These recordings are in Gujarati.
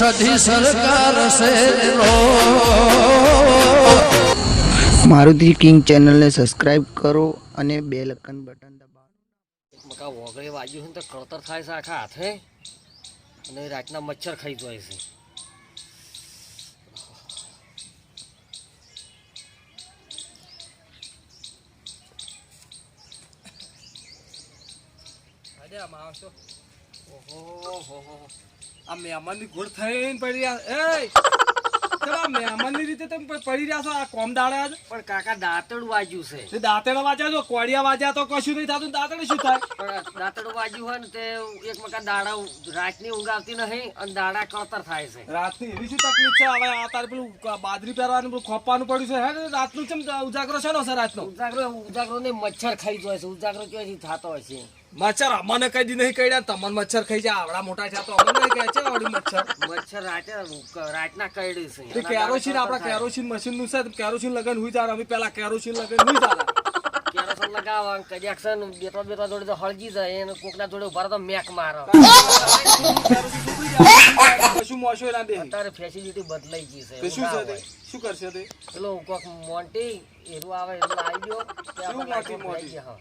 સધી સરકાર મારુતિ કિંગ ચેનલને સબસ્ક્રાઇબ કરો અને બે લખન બટન દબાવો મકા વગરે વાગ્યું છે ને તો કળતર થાય છે આખા હાથે. અને રાતના મચ્છર ખાઈ જાય છે. ઓહો આ મહેમાનની ગોળ થઈને પડી રહ્યા એ મહેમાનની રીતે તમે પડી રહ્યા છો આ કોમ દાડા જ. પણ કાકા દાંતડું વાજ્યું છે. તે દાંતેડા વાજ્યા છો કોડિયા વાજ્યા તો કશું નહીં થતું દાંતડે શું થાય? પણ દાંતડું વાગ્યું હોય ને તે એક મકા દાડા રાતની ઊંઘ આવતી નહીં અને દાડા કળતર થાય છે. રાતની એવી શું તકલીફ છે? હવે આ તારે પેલું બાદરી પહેરવાનું પેલું ખોપવાનું પડ્યું છે હે? ને રાતનું ચમ ઉજાગરો છે ને રાતનો? ઉજાગરો ઉજાગરો ને મચ્છર ખાઈ જાય છે. ઉજાગરો ક્યાંથી થતો હોય છે. મચ્છર અમને કઈ દી નહીં કઈ તમને મચ્છર ખાઈ જાય. આવડા મોટા છે તો અમને નહીં કહે છે આવડી મચ્છર? મચ્છર રાતે રાતના કઈડી છે. તે કેરોસીન આપડા કેરોસીન મશીનનું છે કેરોસીન લગન હોય જાય અમે પેલા કેરોસીન લગન હોય જાય કેરોસીન લગાવો અને કનેક્શન બેટવા બેટવા જોડે તો હળગી જાય. એને કોકના જોડે ઊભા તો મેક મારો. કશું મોશો એના દે અત્યારે ફેસિલિટી બદલાઈ ગઈ છે. શું છે તે? શું કરશે તે? પેલો કોક મોન્ટી એરું આવે એટલે આવી ગયો શું મોટી મોટી ગયા,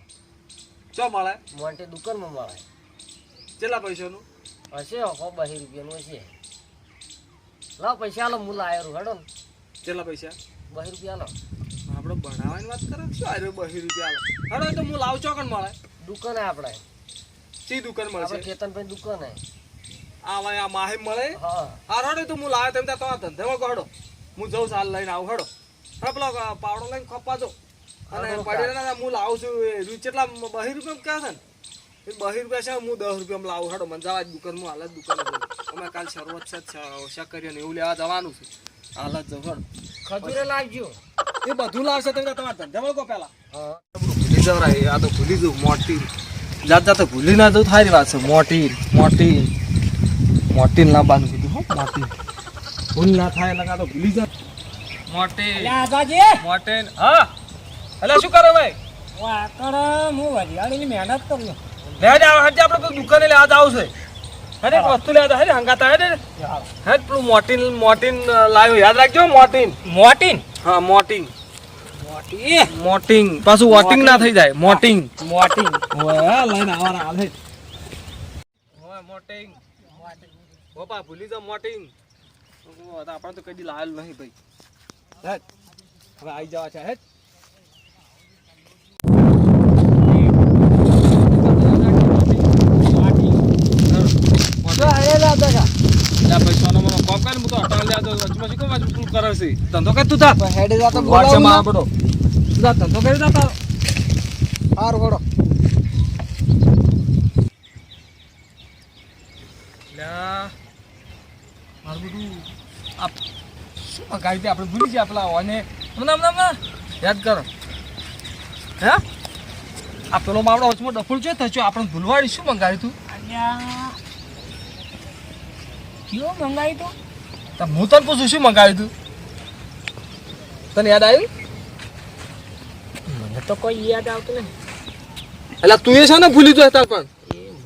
ચો મળે? મોન્ટે દુકાનમાં મળે. કેટલા પૈસાનું? હશે હો બહી રૂપિયાનું હશે. લાવ પૈસા આલો હું લાયેલું હેડો. ને કેટલા પૈસા? બહી રૂપિયા આલો આપણે ભણાવવાની વાત કરે શું આર્યો બહી રૂપિયા હાલો. હવે તો હું લાવ ચોકન મળે? દુકાને આપણે. સી દુકાન આપણે મળશે કેતનભાઈ દુકાન. આ આવા આ માહી મળે? હા. આ હડો તો હું લાવે તેમ ત્યાં તમારા ધંધામાં હડો. હું જઉં સાલ લઈને આવું હડો. હા પેલો પાવડો લઈને ખપવા જો અને પડેલા ના હું લાવું છું રૂ- કેટલા બહી રૂપિયા ક્યાં છે ને? બહી રૂપિયા છે હું દસ રૂપિયામાં લાવું હડો મને જવા દુકાનમાં હાલ જ દુકાને અમે કાલ શરૂઆત છે જ ને એવું લેવા જવાનું છે. હાલ જ જવું હડો ખજૂરે લાવજો. એ બધું લાવશે તમે તમારા ધંધામાં કહો હા. ભૂલી જવરાય આ તો ભૂલી જવું મોટી. જાત જાત ભૂલી ના જવું થાય વાત છે મોટી મોટી. મોટી લાવવાનું કીધું હો મોટી. ભૂલ ના થાય એટલે કાં તો ભૂલી જાય મોટી. મોટી. હા. એટલે શું કરો ભાઈ? મહેનત કરું લે જ આવે હજી આપણે કોઈ દુકાને લેવા જ આવશે હરે વસ્તુ લેવા હે હંગાતા હે હે. પેલું મોટીન મોટીન લાવ્યો યાદ રાખજો મોટીન. મોટીન? હા મોટીન. મોટિંગ પાછું વોટિંગ ના થઈ જાય મોટિંગ મોટિંગ ઓય લઈને આવવાના આલે ઓય મોટિંગ ઓપા ભૂલી જા મોટિંગ આપણે તો કદી લાયેલ નહીં ભાઈ. હવે આવી જવા છે હેટ ધંધો કર તું તા હેડે જા તો વોટ્સએપમાં બોલાવું આપડો તું તા ધંધો કરી તા તારો. હારું લ્યા, મારું બધું આપ શું તે આપણે ભૂલી ગયા પેલા અને હમણાં હમણાં યાદ કરો. હે? આ પેલો માવડો વચમાં ડફુલ છે થયો? આપણે ભૂલવાડી શું મંગાવ્યું તું? અલ્યા. કયો મંગાવ્યું તો? હું તને પૂછું શું મંગાવ્યું તું? તને યાદ આવ્યું? મને તો કોઈ યાદ આવતું નહીં. એટલે તું એ છે ને ભૂલી જો હતા પણ.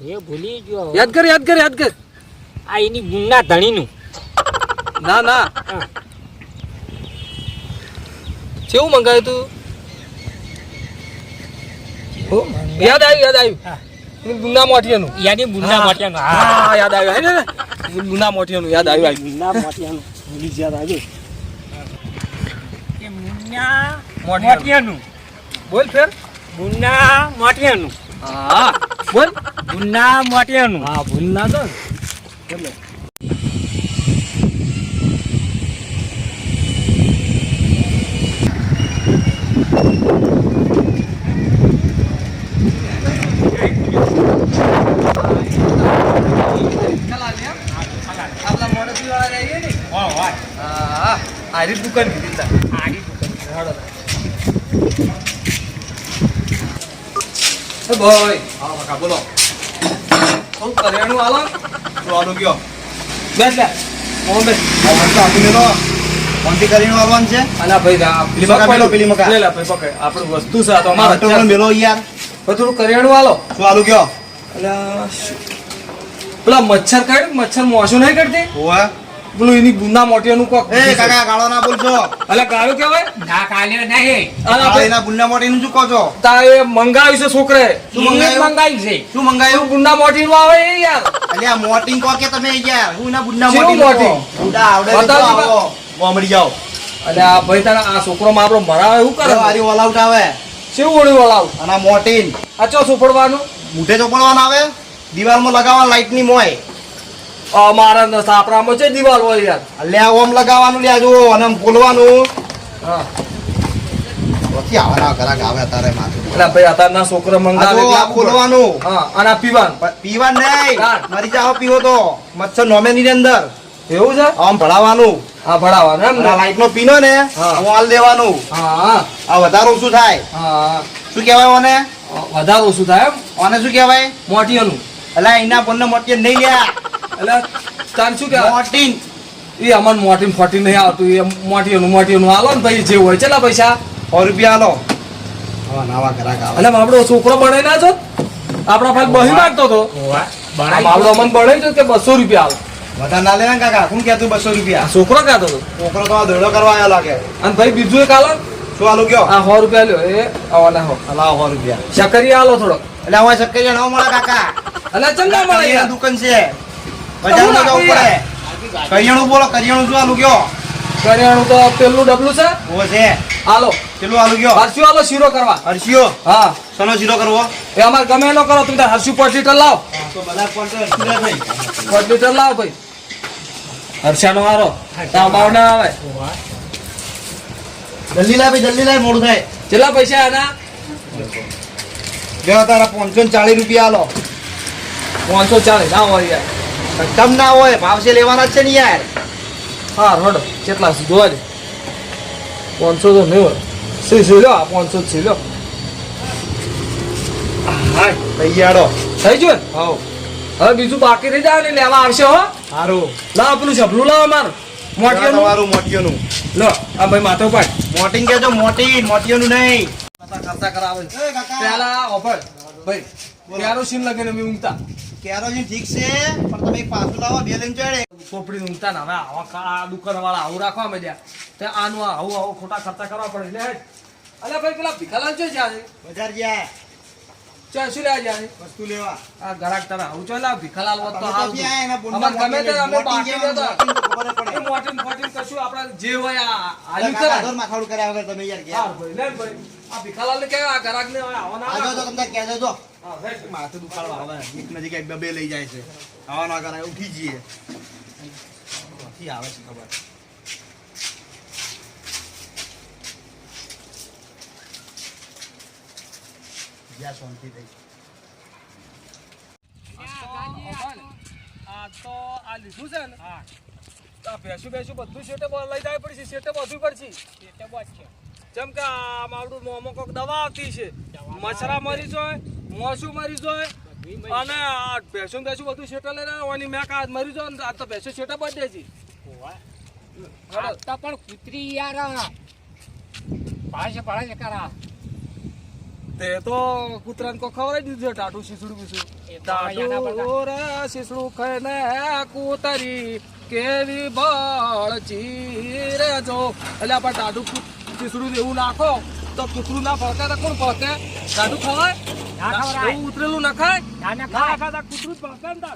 એ ભૂલી ગયો યાદ કર યાદ કર યાદ કર. આ એની ગુણના ધણીનું. ના ના. કેવું મંગાવ્યું તું? યાદ આવ્યું યાદ આવ્યું. હા. ગુના મોઠિયાનું. યાની ગુણના મોઠિયાનું. મોટિયાનું હા યાદ આવ્યું. હે ને ગુના મોઠિયાનું યાદ આવ્યું આવ્યું ગુણના મોટિયાનું ભૂલી જ્યાં આજે કે મુન્ના. મોટિયાનું બોલ ફેર. ગુણના મોઠિયાનું. હા. બોલ. ગુણના મોઠિયાનું. હા ભૂલ ના દો બોલે આપલા મોડેથી વાળા રહીએ ને વાહ વાહ હા આરી દુકાન કીધી તા આડી હાડો એ ભાઈ હા કાકા બોલો. થોડું કરિયાણું આલો તો આલો ગયો બેસ લે મોહન બેસ. કોણથી કરીને આવવાનું છે? અલા ભાઈ આ પેલી મકા મેલો, પેલી મકા. લે લે ભાઈ પકડ. આપણું વસ્તુ છે તો અમારા તો મેલો યાર. ભાઈ થોડું કરિયાણું આલો શું આલુ કયો? અલ્યા પેલા મચ્છર કાઢ મચ્છર મોસું નહીં કરતી? ઓવા પેલું એની ગુના મોટીનું કોક એ કાકા ગાળો ના બોલજો અલે ગાળો કેવાય ના કાલ્યો નહીં. અલા ગાળો ભાઈ એના મોટીનું શું કહો છો? તા એ મંગાવ્યું છે છોકરે. શું મંગાવ્યું? મંગાવ્યું છે. શું મંગાયું ગુના મોટીનું આવે એ યાર? આ મોટિંગ કો કે તમે યાર? હું ના ગુન્ના મોટી મોટી મોટિંગ? આવડે તો આવો. ગોમડી જાઓ. અને આ ભાઈ તારા આ છોકરો મારો મરાવે એવું કરે? મારી ઓલ આઉટ આવે. શું ઓળી વળાવ અને મોટીન અચો આ ચો સુફડવાનું મૂઠે ચોપડવાના આવે? દિવાલમાં લગાવવા લાઈટની મોય. આ મારા ન સાપરામાં છે દિવાલ હોય યાર. લે ઓમ લગાવવાનું લે જો અને આમ ખોલવાનું હા. પછી આવવાના ઘરાક આવે તારે માથું. એટલે ભાઈ અત્યારના છોકરા મંગાવે આ ખોલવાનું. હા અને આ પીવાનું. પ- નહીં. મરી જાઓ પીવો તો. મચ્છર નોમે ની અંદર. એવું છે? આમ ભરાવાનું હા ભણાવવાનું એમ આ લાઈટ નો પીનો ને હું. હાલ દેવાનું. હા. આ વધારે ઓછું થાય? હા. શું કહેવાય ઓને વધારે ઓછું થાય એમ? ઓને શું કહેવાય? મોટીઓનું અલા એના બોનને મોટી નહીં લ્યા. એટલે શું કહેવાય? મોટીન એ અમન મોટીન ફોટીન નહીં આવતું એ મોટીઓનું મોટીઓનું આલો ને ભાઈ જે હોય ચેલા પૈસા. સો રૂપિયા આલો હવે નાવા ઘરાક આવે. એટલે આપણો છોકરો બને ના છો આપણા ભાગ બહી માંગતો હતો. આપણો અમન બને છે કે બસો રૂપિયા આલો? વધારે ના લેવા કાકા શું કહેતું બસો રૂપિયા? છોકરો કહેતો હતો. છોકરો તો દોડો કરવા આવ્યો લાગે. અને ભાઈ બીજું એક આલો? શું આલું કયો? આ સો રૂપિયા લ્યો. એ આવાના હો અલા સો રૂપિયા. શકરિયા આલો થોડો એટલે હવે શક્કરિયા ન મળે કાકા. એટલે ચંદા મળે દુકાન છે. બજારમાં જવું પડે. કરિયાણું બોલો કરિયાણું શું આલુ કયો? કરિયાણું તો પેલું ડબલું છે? ઓ છે. હાલો. પેલું આલુ કયો? હરસ્યું આલો શીરો કરવા. હરશીઓ હા. સનો શીરો કરવો? એ અમારે ગમે એનો કરો તમે તાર પર લીટર લાવ. તો બધા પાંચ લીટર લાવ ભાઈ. હર્ષાનો હારો. તાવ બાવ ના આવે. જલ્દી ભાઈ જલ્દી લાય મોડું થાય. કેટલા પૈસા આના? જો તારા પાંચસો ચાલીસ રૂપિયા આલો. પાંચસો ચાલીસ ના હોય યાર. કમ ના હોય ભાવશે લેવાના છે ને યાર. હા રોડ. કેટલા છે? જોવા પાંચસો તો નહીં હોય. સી સી લો પાંચસો જ સી લો. હાય થઈ ગયા થઈ ગયું ને? હવે. બીજું બાકી રહી જાય ને લેવા આવશે હો. સારું લા આપણું સપલું લાવ અમાર મોટીઓનું. તમારું મોટીઓનું. લો આ ભાઈ માથો પાડ મોટિંગ કેજો મોટી મોટીઓનું નહીં. કરતા કરાવે પેલા ઓફર. ભાઈ કેરોસીન લગીને અમે ઊંઘતા. કેરોસીન ઠીક છે પણ તમે એક પાછું લાવો બે લઈને ચડે. પોપડી ઊંઘતા ને. હવે આવા આ દુકાન વાળા આવું રાખવા મળ્યા તે આનું આવું આવું ખોટા ખર્ચા કરવા પડે. એટલે. અલ્યા ભાઈ પેલા ભીખાલાલ છે જ્યાં બજાર ગયા. ત્યાં શું લેવા જાય વસ્તુ લેવા આ ગરાક તારા આવું છે લા ભીખાલાલ હોત તો બોલના અમારે ગમે તે અમે હતા. મોટી તો. એ મોટીન ફોટીન કશું આપણા જે હોય આ હાલ્યું કરા ઘર માથાડું કર્યા વગર તમે યાર ગયા. ભાઈ ને ભાઈ આ ભીખાલાલ ને કહેવાય આ ગરાક ને આવવાના આ જો તો તમને કહેજો જો. હા, હેડ. માથું દુખાડવા આવે. એક નજીક જગ્યાએ બે બે લઈ જાય છે આવા ના કરાય ઉઠી જઈએ ક્યાંથી આવે છે ખબર જ્યાં શાંતિ થઈ. આ તો આ લીધું છે ને. તો આ ભેંસું ભેંસું બધું શેટે લઈ જાય પડશે શેટે બધું પડશે. જેમ કે આ મારું મોમો કોક દવા આવતી છે. મચ્છરા મરી જોય મોસું મરી જાય અને આ ભેસું ભેંસું બધું શેટે લઈને આવવાની. મેં કાં મરી જાય ને આ તો ભેંસું શેટે બદલે છે. પણ કૂતરી યાર. પાછે પાડે કરા. તે તો કૂતરાને કો ખવડાવી દીધું છે ટાટું શીસડું બીસું. ટાટું રે શીસડું ખાઈને કૂતરી કેવી બળચી રે જો. એટલે આપણે ટાટું શીસડું એવું નાખો તો કૂતરું ના ફળકે તો કોણ ફળકે? ટાટું ખવાય. એવું ઉતરેલું નખાય? ના ખાય કૂતરું જ ફળકે ને.